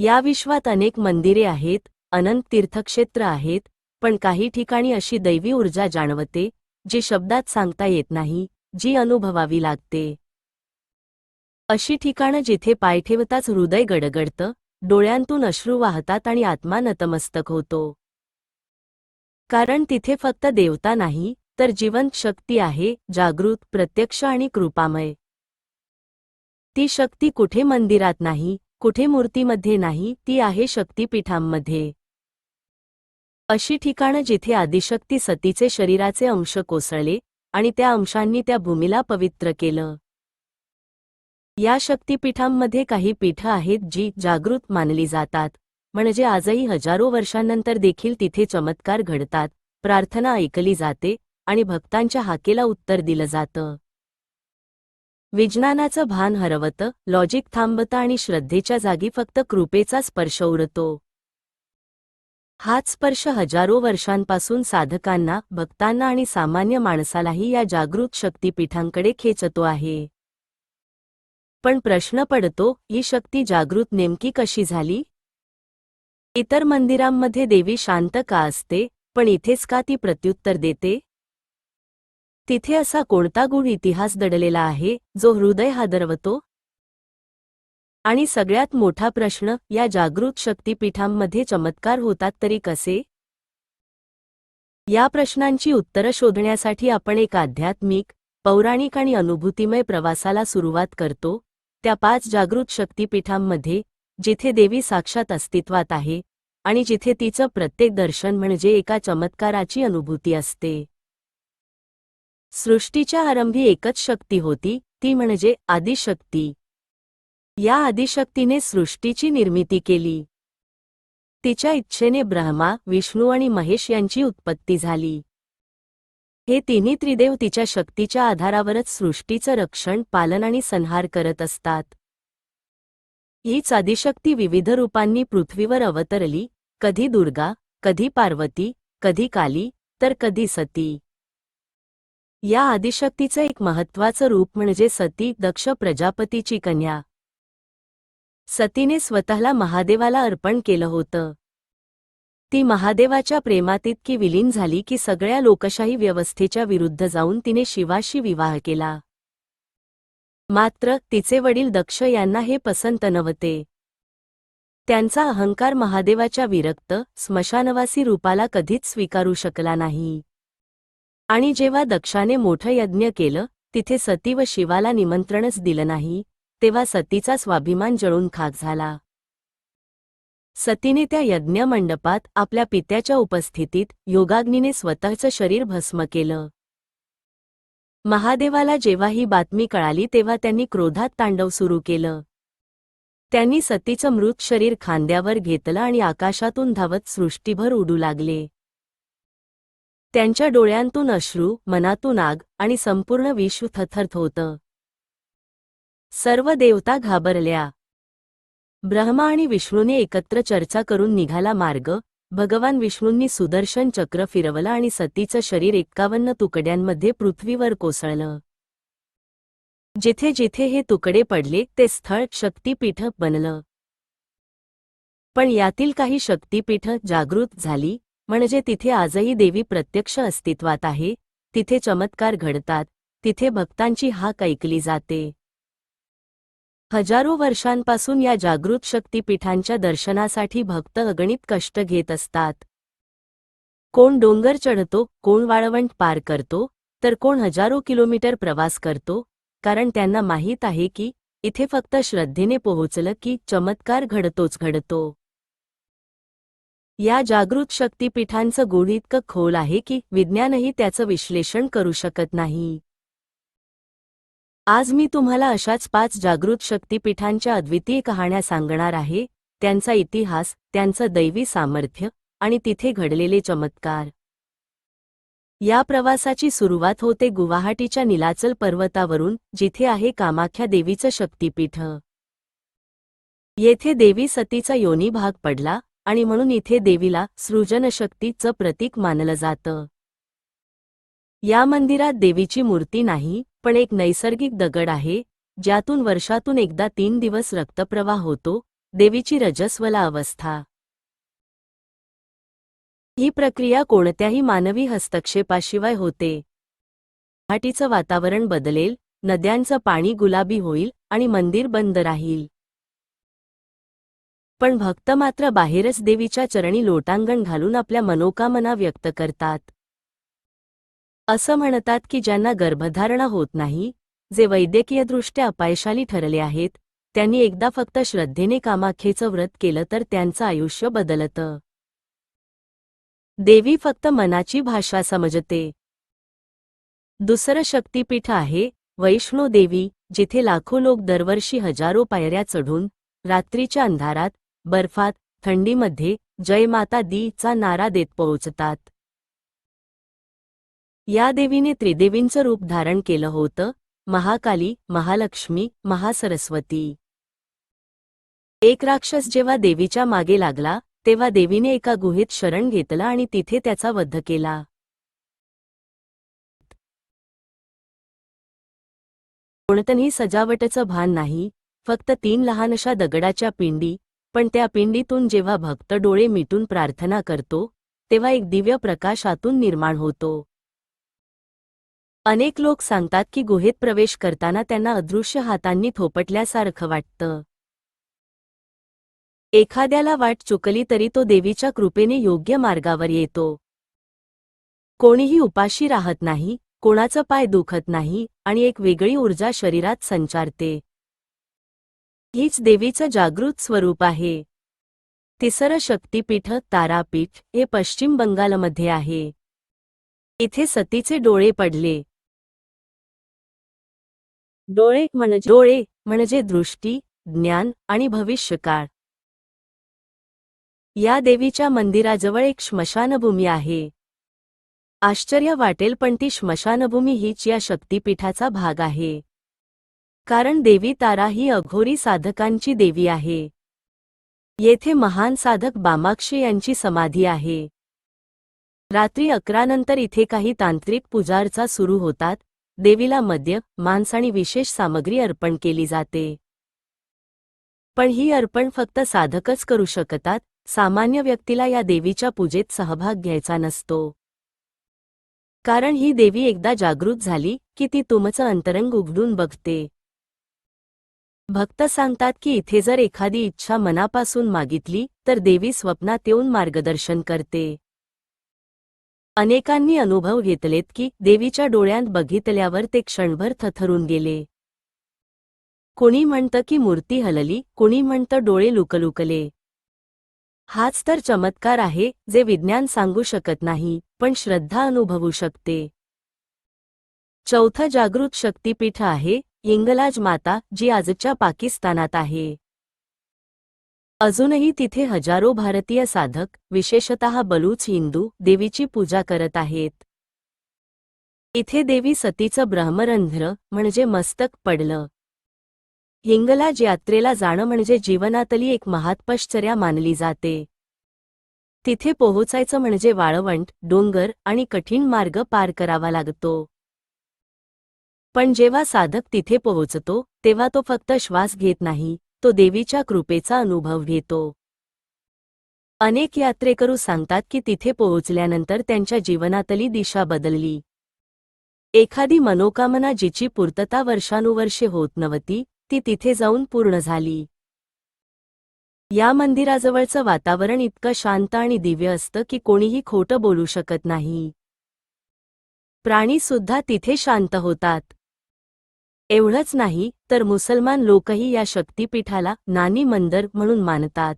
या विश्वात अनेक मंदिरे आहेत अनंत तीर्थक्षेत्र आहेत पण काही ठिकाणी अशी दैवी ऊर्जा जाणवते जी शब्दात सांगता येत नाही जी अनुभवावी लागते. अशी ठिकाणं जिथे पाय ठेवताच हृदय गडगडतं डोळ्यांतून अश्रू वाहतात आणि आत्मा नतमस्तक होतो. कारण तिथे फक्त देवता नाही तर जिवंत शक्ती आहे जागृत प्रत्यक्ष आणि कृपामय. ती शक्ती कुठे मंदिरात नाही कुठे मूर्तीमध्ये नाही ती आहे शक्तीपीठांमध्ये. अशी ठिकाणं जिथे आदिशक्ती सतीचे शरीराचे अंश कोसळले आणि त्या अंशांनी त्या भूमीला पवित्र केलं. या शक्तीपीठांमध्ये काही पीठं आहेत जी जागृत मानली जातात म्हणजे आजही हजारो वर्षांनंतर देखील तिथे चमत्कार घडतात प्रार्थना ऐकली जाते आणि भक्तांच्या हाकेला उत्तर दिलं जातं. विज्ञानाचं भान हरवतं लॉजिक थांबतं आणि श्रद्धेच्या जागी फक्त कृपेचा स्पर्श उरतो. हाच स्पर्श हजारो वर्षांपासून साधकांना भक्तांना आणि सामान्य माणसालाही या जागृत शक्तीपीठांकडे खेचतो आहे. पण प्रश्न पडतो ही शक्ती जागृत नेमकी कशी झाली? इतर मंदिरांमध्ये देवी शांत का असते पण इथेच का ती प्रत्युत्तर देते? तिथे असा कोणता गुण इतिहास दडलेला आहे जो हृदय हादरवतो? आणि सगळ्यात मोठा प्रश्न या जागृत शक्तीपीठांमध्ये चमत्कार होतात तरी कसे? या प्रश्नांची उत्तरं शोधण्यासाठी आपण एक आध्यात्मिक पौराणिक आणि अनुभूतिमय प्रवासाला सुरुवात करतो. त्या पाच जागृत शक्तीपीठांमध्ये जिथे देवी साक्षात अस्तित्वात आहे आणि जिथे तिचं प्रत्येक दर्शन म्हणजे एका चमत्काराची अनुभूती असते. सृष्टीच्या आरंभी एकच शक्ती होती ती म्हणजे आदिशक्ती. या आदिशक्तीने सृष्टीची निर्मिती केली. तिच्या इच्छेने ब्रह्मा विष्णू आणि महेश यांची उत्पत्ती झाली. हे तिन्ही त्रिदेव तिच्या शक्तीच्या आधारावरच सृष्टीचं रक्षण पालन आणि संहार करत असतात. हीच आदिशक्ती विविध रूपांनी पृथ्वीवर अवतरली कधी दुर्गा कधी पार्वती कधी काली तर कधी सती. या आदिशक्तीचं एक महत्वाचं रूप म्हणजे सती दक्ष प्रजापतीची कन्या. सतीने स्वतःला महादेवाला अर्पण केलं होतं. ती महादेवाच्या प्रेमात इतकी विलीन झाली की सगळ्या लोकशाही व्यवस्थेच्या विरुद्ध जाऊन तिने शिवाशी विवाह केला. मात्र तिचे वडील दक्ष यांना हे पसंत नव्हते. त्यांचा अहंकार महादेवाच्या विरक्त स्मशानवासी रूपाला कधीच स्वीकारू शकला नाही. आणि जेव्हा दक्षाने मोठं यज्ञ केलं तिथे सती व शिवाला निमंत्रणच दिलं नाही तेव्हा सतीचा स्वाभिमान जळून खाक झाला. सतीने त्या यज्ञ मंडपात आपल्या पित्याच्या उपस्थितीत योगाग्नीने स्वतःचं शरीर भस्म केलं. महादेवाला जेव्हा ही बातमी कळाली तेव्हा त्यांनी क्रोधात तांडव सुरू केलं. त्यांनी सतीचं मृत शरीर खांद्यावर घेतलं आणि आकाशातून धावत सृष्टीभर उडू लागले. त्यांच्या डोळ्यांतून अश्रू मनातून आग आणि संपूर्ण विश्व थथरथ होतं. सर्व देवता घाबरल्या. ब्रह्मा आणि विष्णूने एकत्र चर्चा करून निघाला मार्ग. भगवान विष्णूंनी सुदर्शन चक्र फिरवलं आणि सतीचं शरीर एक्कावन्न तुकड्यांमध्ये पृथ्वीवर कोसळलं. जिथे जिथे हे तुकडे पडले ते स्थळ शक्तीपीठ बनलं. पण यातील काही शक्तीपीठ जागृत झाली म्हणजे तिथे आजही देवी प्रत्यक्ष अस्तित्वात आहे तिथे चमत्कार घडतात तिथे भक्तांची हाक ऐकली जाते. हजारो वर्षांपासून या जागृत शक्तीपीठांच्या दर्शनासाठी भक्त अगणित कष्ट घेत असतात. कोण डोंगर चढतो कोण वाळवंट पार करतो तर कोण हजारो किलोमीटर प्रवास करतो कारण त्यांना माहीत आहे की इथे फक्त श्रद्धेने पोहोचलं की चमत्कार घडतोच घडतो. या जागृत शक्तीपीठांचं गुण इतकं खोल आहे की विज्ञानही त्याचं विश्लेषण करू शकत नाही. आज मी तुम्हाला अशाच पाच जागृत शक्तीपीठांच्या अद्वितीय कहाण्या सांगणार आहे त्यांचा इतिहास त्यांचं दैवी सामर्थ्य आणि तिथे घडलेले चमत्कार. या प्रवासाची सुरुवात होते गुवाहाटीच्या निलाचल पर्वतावरून जिथे आहे कामाख्या देवीचं शक्तीपीठ. येथे देवी सतीचा योनी भाग पडला आणि म्हणून इथे देवीला सृजनशक्तीचं प्रतीक मानलं जातं. या मंदिरात देवीची मूर्ती नाही पण एक नैसर्गिक दगड आहे ज्यातून वर्षातून एकदा तीन दिवस रक्तप्रवाह होतो देवीची रजस्वला अवस्था. ही प्रक्रिया कोणत्याही मानवी हस्तक्षेपाशिवाय होते. घाटीचं वातावरण बदलेल नद्यांचं पाणी गुलाबी होईल आणि मंदिर बंद राहील. पण भक्त मात्र बाहेरच देवीच्या चरणी लोटांगण घालून आपल्या मनोकामना व्यक्त करतात. असं म्हणतात की ज्यांना गर्भधारणा होत नाही जे वैद्यकीयदृष्ट्या अपायशाली ठरले आहेत त्यांनी एकदा फक्त श्रद्धेने कामाख्येचं व्रत केलं तर त्यांचं आयुष्य बदलतं. देवी फक्त मनाची भाषा समजते. दुसरं शक्तीपीठ आहे वैष्णो देवी जिथे लाखो लोक दरवर्षी हजारो पायऱ्या चढून रात्रीच्या अंधारात बर्फात थंडीमध्ये जय माता दीचा नारा देत पोहोचतात. या देवीने त्रिदेवींचं रूप धारण केलं होतं महाकाली महालक्ष्मी महासरस्वती. एक राक्षस जेव्हा देवीच्या मागे लागला तेव्हा देवीने एका गुहेत शरण घेतलं आणि तिथे त्याचा वध केला. कोणतंही सजावटचं भान नाही फक्त तीन लहानशा दगडाच्या पिंडी पण त्या पिंडीतून जेव्हा भक्त डोळे मिटून प्रार्थना करतो तेव्हा एक दिव्य प्रकाश आतून निर्माण होतो. अनेक लोक सांगतात की गुहेत प्रवेश करताना त्यांना अदृश्य हातांनी थोपटल्यासारखं वाटतं. एखाद्याला वाट चुकली तरी तो देवीच्या कृपेने योग्य मार्गावर येतो. कोणीही उपाशी राहत नाही कोणाचं पाय दुखत नाही आणि एक वेगळी ऊर्जा शरीरात संचारते. हीच देवीचं जागृत स्वरूप आहे. तिसरं शक्तीपीठ तारापीठ हे पश्चिम बंगालमध्ये आहे. इथे सतीचे डोळे पडले. डोळे म्हणजे डोळे म्हणजे दृष्टी ज्ञान आणि भविष्यकाळ. या देवीच्या मंदिराजवळ एक श्मशानभूमी आहे. आश्चर्य वाटेल पण ती श्मशानभूमी हीच या शक्तीपीठाचा भाग आहे. कारण देवी तारा ही अघोरी साधकांची देवी आहे. येथे महान साधक बामाक्षी यांची समाधी आहे. रात्री अकरानंतर इथे काही तांत्रिक पूजार्चा सुरू होतात. देवीला मद्य मांस आणि विशेष सामग्री अर्पण केली जाते. पण ही अर्पण फक्त साधकच करू शकतात. सामान्य व्यक्तीला या देवीच्या पूजेत सहभाग घ्यायचा नसतो. कारण ही देवी एकदा जागृत झाली की ती तुमचं अंतरंग उघडून बघते. भक्त सांगतात की इथे जर एखादी इच्छा मनापासून मागितली तर देवी स्वप्नात येऊन मार्गदर्शन करते. अनेकांनी अनुभव घेतलेत की देवीच्या डोळ्यांत बघितल्यावर ते क्षणभर थथरून गेले. कोणी म्हणतं की मूर्ती हलली कोणी म्हणतं डोळे लुकलुकले. हाच तर चमत्कार आहे जे विज्ञान सांगू शकत नाही पण श्रद्धा अनुभवू शकते. चौथं जागृत शक्तीपीठ आहे इंगलाज माता जी आजच्या पाकिस्तानात आहे. अजूनही तिथे हजारो भारतीय साधक विशेषतः बलूच हिंदू देवीची पूजा करत आहेत. इथे देवी सतीचं ब्रह्मरंध्र म्हणजे मस्तक पडलं. हिंगलाज यात्रेला जाणं म्हणजे जीवनातली एक महात्पश्चर्या मानली जाते. तिथे पोहोचायचं म्हणजे वाळवंट डोंगर आणि कठीण मार्ग पार करावा लागतो. पण जेव्हा साधक तिथे पोहोचतो तेव्हा तो फक्त श्वास घेत नाही तो देवीच्या कृपेचा अनुभव घेतो. अनेक यात्रेकरू सांगतात की तिथे पोहोचल्यानंतर त्यांच्या जीवनातली दिशा बदलली. एखादी मनोकामना जिची पूर्तता वर्षानुवर्षे होत नव्हती ती तिथे जाऊन पूर्ण झाली. या मंदिराजवळचं वातावरण इतकं शांत आणि दिव्य असतं की कोणीही खोटं बोलू शकत नाही. प्राणी सुद्धा तिथे शांत होतात. एवढंच नाही तर मुसलमान लोकही या शक्तीपीठाला नानी मंदर म्हणून मानतात.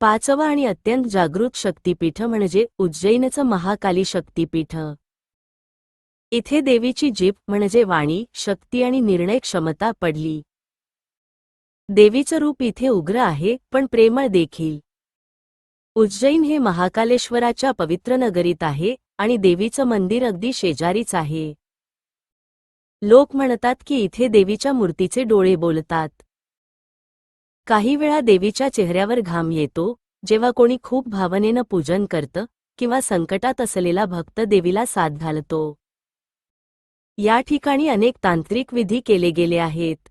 पाचवं आणि अत्यंत जागृत शक्तीपीठ म्हणजे उज्जैनचं महाकाली शक्तीपीठ. इथे देवीची जीप म्हणजे वाणी शक्ती आणि निर्णय क्षमता पडली. देवीचं रूप इथे उग्र आहे पण प्रेमळ देखील. उज्जैन हे महाकालेश्वराच्या पवित्र नगरीत आहे आणि देवीचं मंदिर अगदी शेजारीच आहे. लोक म्हणतात की इथे देवीच्या मूर्तीचे डोळे बोलतात. काही वेळा देवीच्या चेहऱ्यावर घाम येतो जेव्हा कोणी खूप भावनेनं पूजन करतं किंवा संकटात असलेला भक्त देवीला साथ घालतो. या ठिकाणी अनेक तांत्रिक विधी केले गेले आहेत.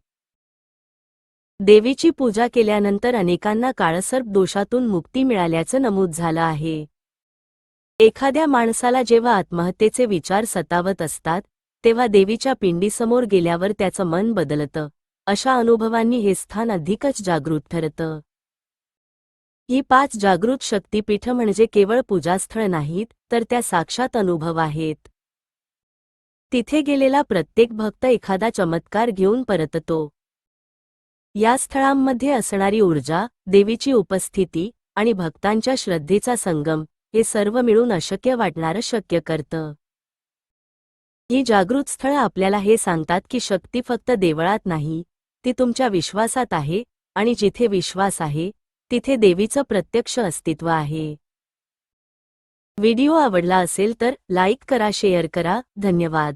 देवीची पूजा केल्यानंतर अनेकांना काळसर्प दोषातून मुक्ती मिळाल्याचं नमूद झालं आहे. एखाद्या माणसाला जेव्हा आत्महत्येचे विचार सतावत असतात तेव्हा देवीच्या पिंडीसमोर गेल्यावर त्याचं मन बदलतं. अशा अनुभवांनी हे स्थान अधिकच जागृत ठरतं. ही पाच जागृत शक्तीपीठ म्हणजे केवळ पूजास्थळ नाहीत तर त्या साक्षात अनुभव आहेत. तिथे गेलेला प्रत्येक भक्त एखादा चमत्कार घेऊन परततो. या स्थळांमध्ये असणारी ऊर्जा देवीची उपस्थिती आणि भक्तांच्या श्रद्धेचा संगम हे सर्व मिळून अशक्य वाटणारं शक्य करतं. ही जागृत स्थळं आपल्याला हे सांगतात की शक्ती फक्त देवळात नाही ती तुमच्या विश्वासात आहे आणि जिथे विश्वास आहे तिथे देवीचं प्रत्यक्ष अस्तित्व आहे. व्हिडिओ आवडला असेल तर लाईक करा शेअर करा धन्यवाद.